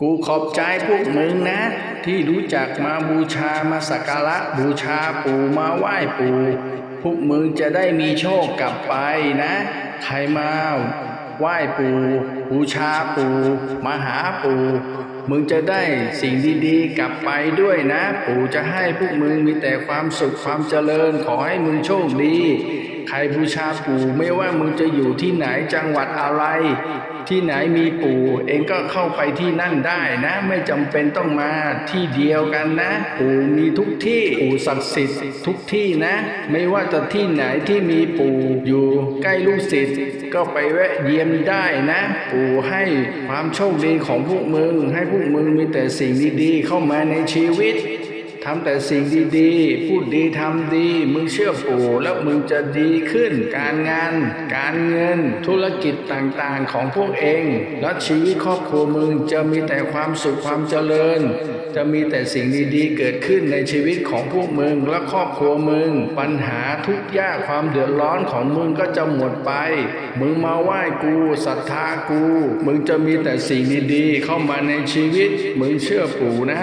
กูขอบใจพวกมึงนะ ที่รู้จักมาบูชามาสักการะบูชาปู่มาไหว้ปู่พวกมึงจะได้มีโชคกลับไปนะ ใครมาไหว้ปู่บูชาปู่มาหาปู่มึงจะได้สิ่งดีๆกลับไปด้วยนะ ปู่จะให้พวกมึงมีแต่ความสุขความเจริญขอให้มึงโชคดี ใครบูชาปู่ไม่ว่ามึงจะอยู่ที่ไหนจังหวัดอะไร ที่ไหนมีปู่ เองก็เข้าไปที่นั่นได้นะ ไม่จำเป็นต้องมาที่เดียวกันนะ ปู่มีทุกที่ปู่ศักดิ์สิทธิ์ทุกที่นะ ไม่ว่าจะที่ไหนที่มีปู่อยู่ใกล้ลูกศิษย์ก็ไปแวะเยี่ยมได้นะ ปู่ให้ความโชคดีของพวกมึง ให้พวกมึงมีแต่สิ่งดีๆเข้ามาในชีวิต ทำแต่สิ่งดีๆ พูดดีทำดี มึงเชื่อปู่แล้วมึงจะดีขึ้น การงาน การเงิน ธุรกิจต่างๆของพวกเอง และชีวิตครอบครัวมึงจะมีแต่ความสุขความเจริญ จะมีแต่สิ่งดีๆ เกิดขึ้นในชีวิตของพวกมึงและครอบครัวมึง ปัญหาทุกข์ยากความเดือดร้อนของมึงก็จะหมดไป มึงมาไหว้กูศรัทธากู มึงจะมีแต่สิ่งดีๆ เข้ามาในชีวิต มึงเชื่อปู่นะ